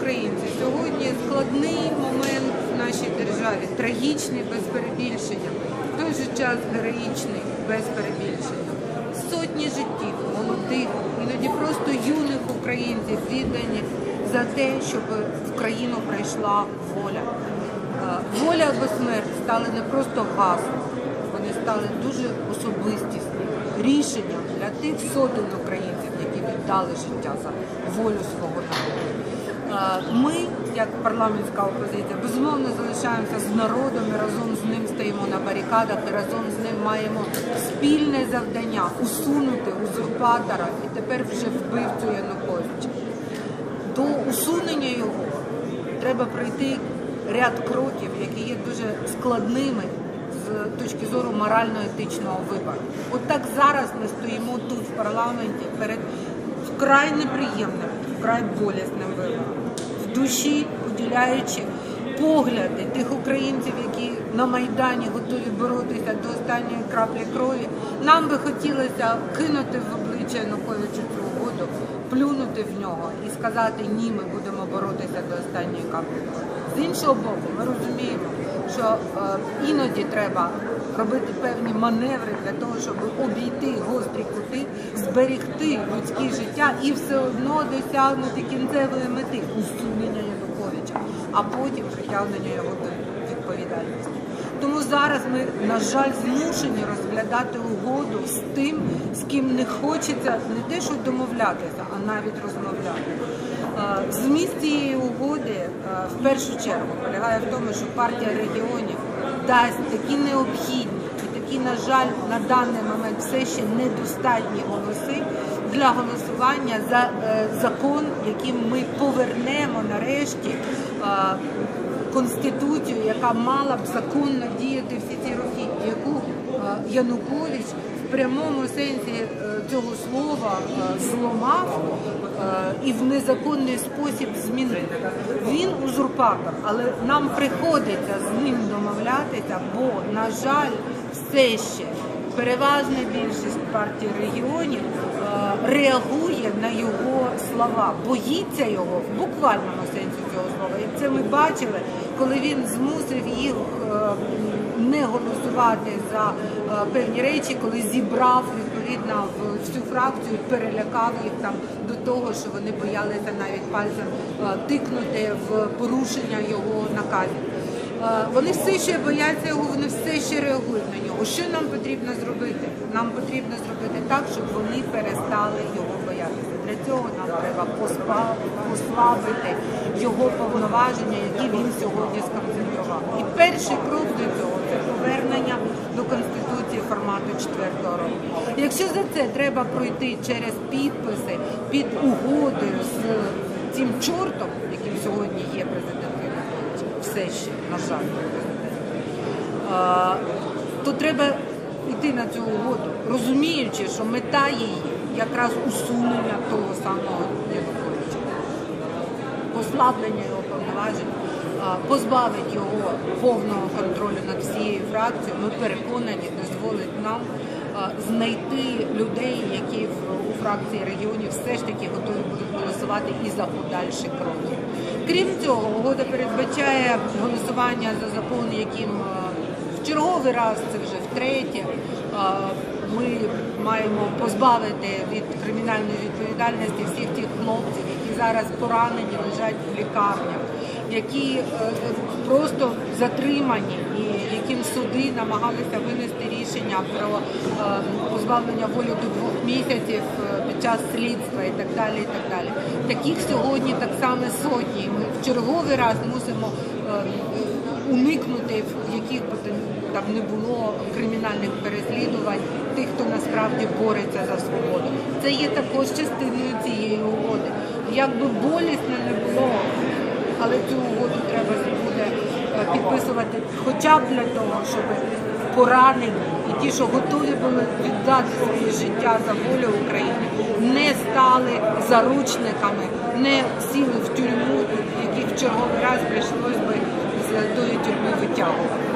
українці, сьогодні складний момент в нашій державі, трагічний без перебільшення, в той же час героїчний без перебільшення. Сотні життів молодих, іноді просто юних українців віддані за те, щоб в країну прийшла воля. Е, Воля або смерть стали не просто гаслом, вони стали дуже особистісним рішенням для тих сотень українців, які віддали життя за волю свого народу. Е, Ми, як парламентська опозиція, безумовно залишаємося з народом і разом з ним стоїмо на барикадах і разом з ним маємо спільне завдання усунути узурпатора і тепер вже вбивцю Януковича. До усунення його треба пройти ряд кроків, які є дуже складними з точки зору морально-етичного вибору. От так зараз ми стоїмо тут в парламенті перед вкрай неприємним, вкрай болісним вибором, в душі поділяючи погляди тих українців, які на майдані готові боротися до останньої краплі крові. Нам би хотілося кинути в обличчя Януковичу цю угоду, плюнути в нього і сказати ні, ми будемо боротися до останньої каплі крові. З іншого боку, ми розуміємо, що е, іноді треба робити певні маневри для того, щоб обійти гострі кути, зберегти людське життя і все одно досягнути кінцевої мети усунення Януковича, а потім притягнення його до відповідальності. Тому зараз ми, на жаль, змушені розглядати угоду з тим, з ким не хочеться не те, що домовлятися, а навіть розмовляти. Зміст цієї угоди в першу чергу полягає в тому, що партія регіонів дасть такі необхідні і такі, на жаль, на даний момент все ще недостатні голоси для голосування за е, закон, яким ми повернемо нарешті конституцію, яка мала б законно діяти всі ці роки, яку Янукович прямому сенсі е, цього слова е, зламав е, і в незаконний спосіб змінив. Він узурпатор, але нам приходиться з ним домовлятися, бо, на жаль, все ще переважна більшість партій регіонів реагує на його слова, боїться його в буквальному сенсі цього слова. І це ми бачили, коли він змусив їх не голосувати за е, певні речі, коли зібрав відповідно всю фракцію, перелякав їх там до того, що вони боялися навіть пальцем е, тикнути в порушення його наказів. Е, Вони все ще бояться його, вони все ще реагують на нього. Що нам потрібно зробити? Нам потрібно зробити так, щоб вони перестали його боятися. Цього нам треба послабити його повноваження, які він сьогодні сконцентрував. І перший крок до цього це повернення до конституції формату четвертого року. Якщо за це треба пройти через підписи під угодою з цим чортом, яким сьогодні є президент все ще, на жаль, то треба йти на цю угоду, розуміючи, що мета її якраз усунення того самого Януковича, послаблення його повноважень, позбавить його повного контролю над всією фракцією. Ми переконані, дозволить нам знайти людей, які у фракції регіонів все ж таки готові будуть голосувати і за подальші кроки. Крім цього, угода передбачає голосування за закон, яким в черговий раз це вже втретє. Ми маємо позбавити від кримінальної відповідальності всіх тих хлопців, які зараз поранені, лежать в лікарнях, які е, просто затримані і яким суди намагалися винести рішення про е, позбавлення волі до двох місяців е, під час слідства і так далі. І так далі. Таких сьогодні так само сотні. Ми в черговий раз мусимо уникнути, в яких би там- не було кримінальних переслідувань, тих, хто насправді бореться за свободу. Це є також частиною цієї угоди. Як би болісно не було, але цю угоду треба буде е, підписувати хоча б для того, щоб поранені і ті, що готові були віддати своє життя за волю України, не стали заручниками, не сіли в тюрму, яких в черговий раз прийшлось би з тої тюрми витягувати.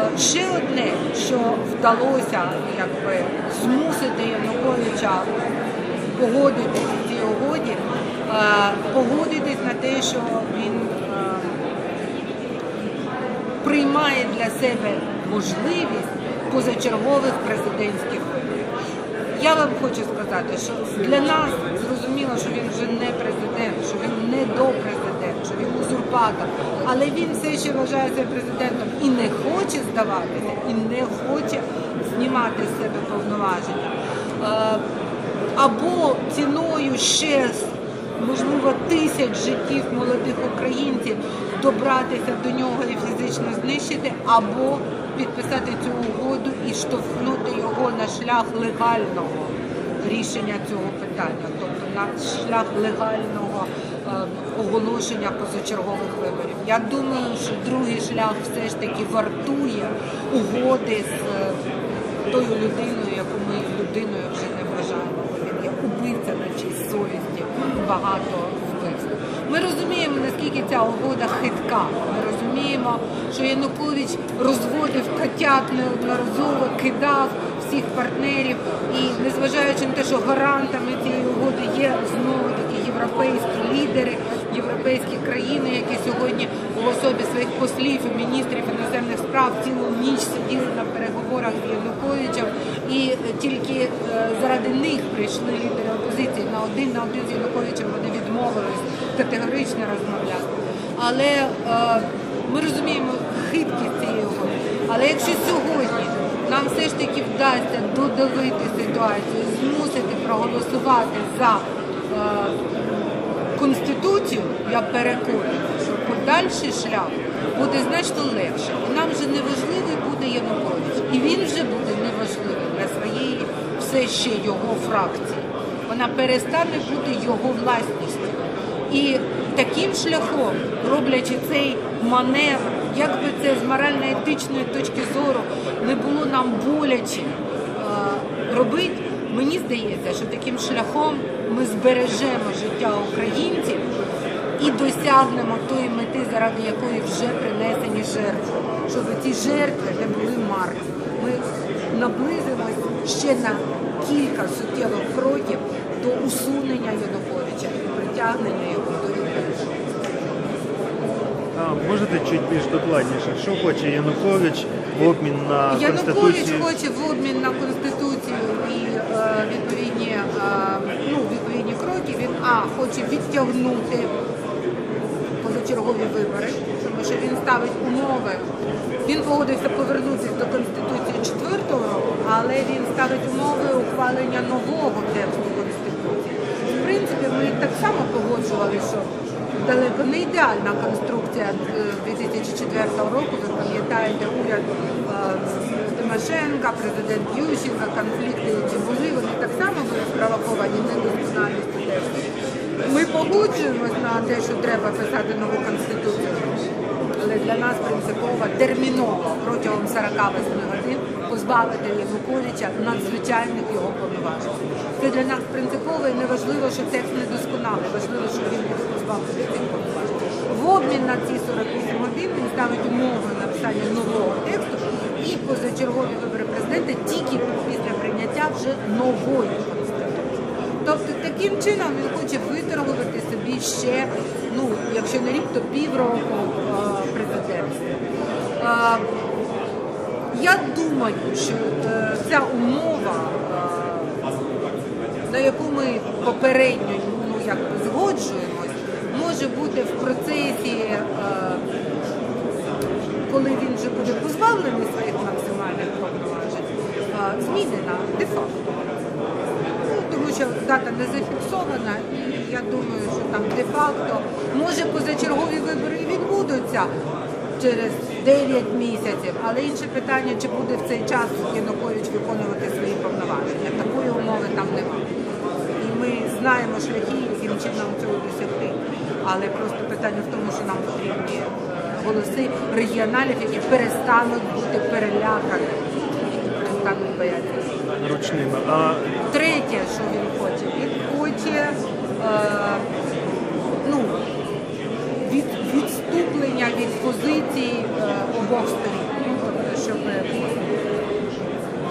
Е, Ще одне, що вдалося якби, змусити Януковича погодитись в цій угоді, е, погодитись на те, що він е, приймає для себе можливість позачергових президентських виборів. Я вам хочу сказати, що для нас зрозуміло, що він вже не президент, що він не допрезидент, що він узурпатор, але він все ще вважає себе президентом і не хоче здаватися, і не хоче знімати з себе повноваження. Е, Або ціною ще можливо тисяч життів молодих українців добратися до нього і фізично знищити, або підписати цю угоду і штовхнути його на шлях легального рішення цього питання, тобто на шлях легального оголошення позачергових виборів. Я думаю, що другий шлях все ж таки вартує угоди з е, тою людиною, яку ми людиною вже не вважаємо. Він є убивця на честь совісті багато вбивств. Ми розуміємо, наскільки ця угода хитка. Ми розуміємо, що Янукович розводив котят неодноразово, кидав всіх партнерів. І незважаючи на те, що гарантами цієї угоди є знову європейські лідери, європейські країни, які сьогодні в особі своїх послів і міністрів іноземних справ цілу ніч сиділи на переговорах з Януковичем, і е, тільки е, заради них прийшли лідери опозиції на один на один з Януковичем. Вони відмовились категорично розмовляти. Але е, ми розуміємо хиткість цієї угоди. Але якщо сьогодні нам все ж таки вдасться додавити ситуацію, змусити проголосувати за конституцію, я переконана, що подальший шлях буде значно легше. І нам вже не важливий буде Янукович. І він вже буде неважливий для своєї все ще його фракції. Вона перестане бути його власністю. І таким шляхом, роблячи цей маневр, як би це з морально-етичної точки зору не було нам боляче е, робити, мені здається, що таким шляхом ми збережемо життя українців і досягнемо тої мети, заради якої вже принесені жертви, щоб ці жертви не були марні. Ми наблизимось ще на кілька суттєвих кроків до усунення Януковича і притягнення його до відповідальності. Можете чуть більш докладніше, що хоче Янукович в обмін на Янукович конституцію? хоче в обмін на конституцію і е, відповідні, е, ну, відповідні кроки. Він а хоче відтягнути позачергові вибори, тому що він ставить умови. Він погодився повернутися до конституції 4-го року, але він ставить умови ухвалення нового тексту конституції. В принципі, ми так само погоджували, що далеко не ідеальна конструкція е, 2004 року. Ви пам'ятаєте, уряд е, Тимошенка, президент Ющенка, конфлікти, які були, вони так само були спровоковані недосконалістю. Ми погоджуємось на те, що треба писати нову конституцію, для нас принципово терміново протягом 48 годин позбавити Януковича надзвичайних його повноважень. Це для нас принципово і неважливо, що текст недосконалий, важливо, що він буде позбавлений цих повноважень. В обмін на ці 48 годин він ставить умови написання нового тексту і позачергові вибори президента тільки після прийняття вже нової конституції. Тобто таким чином він хоче виторгувати собі ще, ну, якщо не рік, то півроку е, президентства. Е, Я думаю, що е, ця умова, на яку ми попередньо ну, якби згоджуємось, може бути в процесі, коли він вже буде позбавлений своїх максимальних повноважень, змінена де-факто. Що дата не зафіксована, і я думаю, що там де-факто може позачергові вибори і відбудуться через 9 місяців, але інше питання, чи буде в цей час Янукович виконувати свої повноваження. Такої умови там немає. І ми знаємо шляхи, яким чином цього досягти. Але просто питання в тому, що нам потрібні голоси регіоналів, які перестануть бути переляканими, які перестануть боятися. ручними. А Третє, що він хоче, він хоче е, ну, від, відступлення від позицій е, обох сторін. Тобто, щоб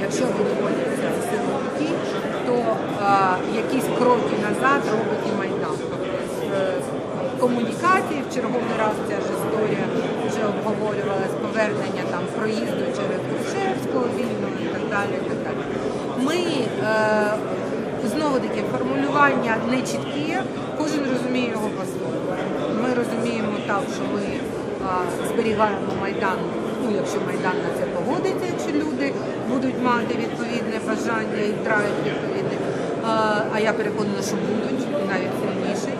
якщо відбудеться силовики, то е, якісь кроки назад робить і Майдан. Тобто, е, комунікації в черговий раз ця ж історія вже обговорювалась, повернення там проїзду через Грушевського, вільного і так далі. І так далі. Ми е, знову таки формулювання не чіткі, кожен розуміє його по-своєму. Ми розуміємо так, що ми е, зберігаємо майдан, ну якщо майдан на це погодиться, якщо люди будуть мати відповідне бажання і драйв відповідний. Е, А я переконана, що будуть навіть сильніші.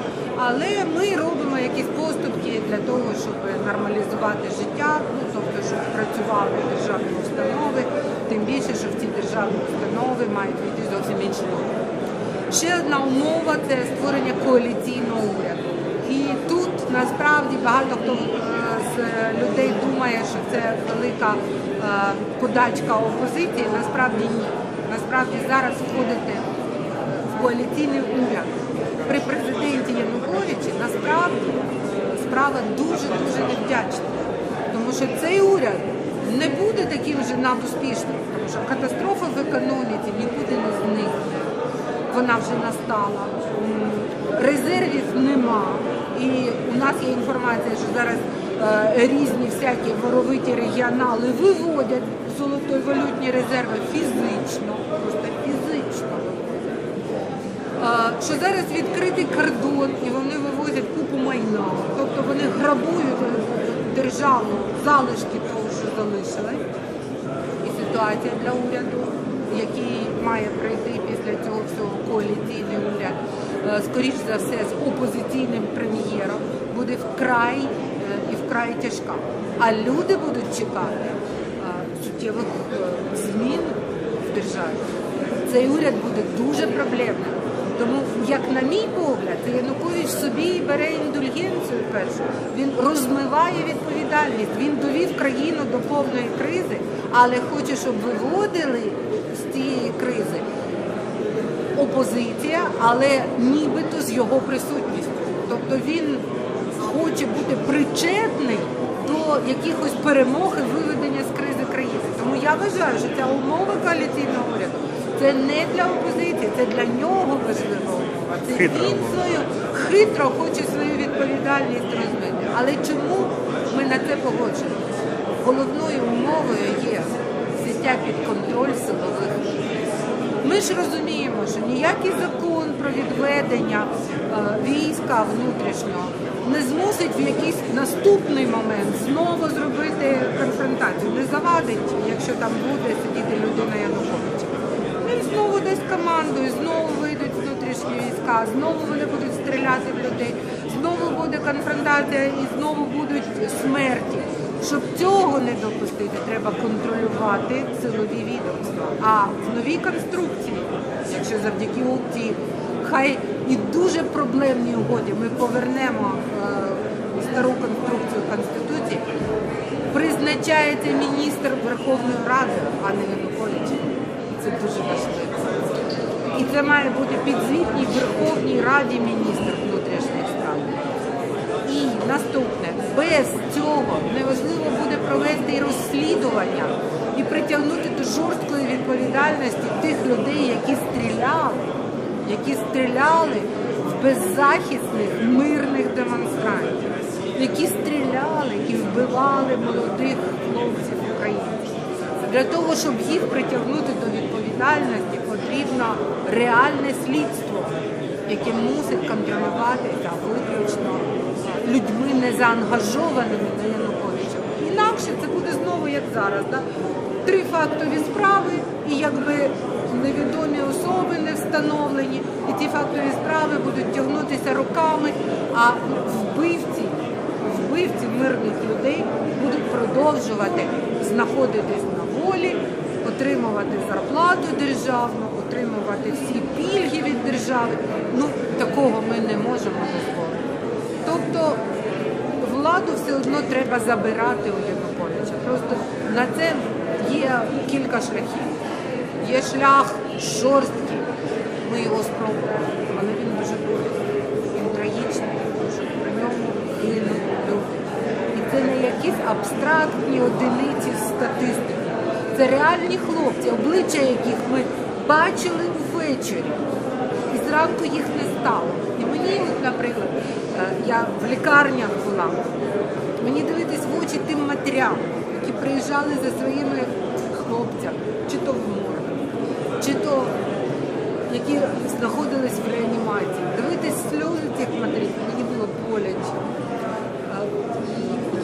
Але ми робимо якісь поступки для того, щоб нормалізувати життя, ну тобто, щоб працювали державні установи, тим більше, що в ці державні установи мають війти зовсім інші люди. Ще одна умова це створення коаліційного уряду. І тут насправді багато хто е, з людей думає, що це велика е, подачка опозиції. Насправді ні. Насправді зараз входити в коаліційний уряд при президенті Януковичі насправді справа дуже дуже невдячна. Тому що цей уряд не буде таким же надуспішним, тому що катастрофа в економіці нікуди не зникне. Вона вже настала. Резервів нема. І у нас є інформація, що зараз е, різні всякі воровиті регіонали виводять золотой валютні резерви фізично, просто фізично. Е, Що зараз відкритий кордон і вони вивозять купу майна. Тобто вони грабують державу залишки того, що залишилось. І ситуація для уряду, який має прийти після цього всього коаліційний уряд, е, скоріш за все, з опозиційним прем'єром, буде вкрай е, і вкрай тяжка. А люди будуть чекати е, суттєвих змін в державі. Цей уряд буде дуже проблемним. Як на мій погляд, Янукович собі бере індульгенцію першу. Він розмиває відповідальність. Він довів країну до повної кризи, але хоче, щоб виводили з цієї кризи опозиція, але нібито з його присутністю. Тобто він хоче бути причетний до якихось перемог і виведення з кризи країни. Тому я вважаю, що ця умова коаліційного уряду це не для опозиції, це для нього важлива Він хитро хоче свою відповідальність розмити. Але чому ми на це погоджуємо? Головною умовою є взяття під контроль силових. Ми ж розуміємо, що ніякий закон про відведення е, війська внутрішнього не змусить в якийсь наступний момент знову зробити конфронтацію. Не завадить, якщо там буде сидіти людина Януковича. Він знову дасть команду, і знову війська, знову вони будуть стріляти в людей, знову буде конфронтація і знову будуть смерті. Щоб цього не допустити, треба контролювати силові відомства. А в новій конструкції, якщо завдяки цій хай і дуже проблемній угоді ми повернемо е, стару конструкцію Конституції, призначається міністр Верховної Ради, а не Янукович. Це дуже важливо. І це має бути підзвітній Верховній Раді міністр внутрішніх справ. І наступне, без цього неможливо буде провести і розслідування і притягнути до жорсткої відповідальності тих людей, які стріляли, які стріляли в беззахисних мирних демонстрантів, які стріляли і вбивали молодих хлопців українців. Для того, щоб їх притягнути до відповідальності, потрібно реальне слідство, яке мусить контролюватися виключно людьми незаангажованими на Януковича. Інакше це буде знову як зараз. Да? Три фактові справи, і якби невідомі особи не встановлені, і ті фактові справи будуть тягнутися роками, а вбивці, вбивці мирних людей будуть продовжувати знаходитись на отримувати зарплату державну, отримувати всі пільги від держави. Ну такого ми не можемо дозволити. Тобто владу все одно треба забирати у Януковича. Просто на це є кілька шляхів. Є шлях жорсткий, ми його спробуємо, але він дуже буде. Він трагічний, що при ньому гинуть люди. І це не якісь абстрактні одиниці статистики. Це реальні хлопці, обличчя яких ми бачили ввечері. І зранку їх не стало. І мені, наприклад, е, я в лікарнях була. Мені дивитись в очі тим матерям, які приїжджали за своїми хлопцями, чи то в морг, чи то які знаходились в реанімації. Дивитись сльози цих матерів мені було боляче.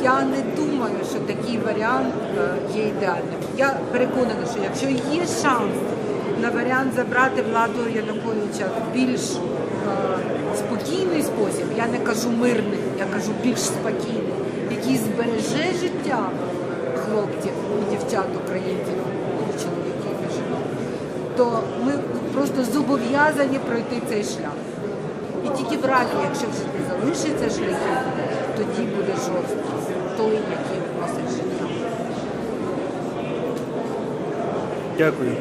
Я не думаю, що такий варіант е, є ідеальним. Я переконана, що якщо є шанс на варіант забрати владу Януковича в більш е, спокійний спосіб, я не кажу мирний, я кажу більш спокійний, який збереже життя хлопців і дівчат українців, і чоловіків і то ми просто зобов'язані пройти цей шлях. І тільки в разі, якщо вже не залишиться шляхів, тоді буде жорсткий, той, який просить життя. Дякую.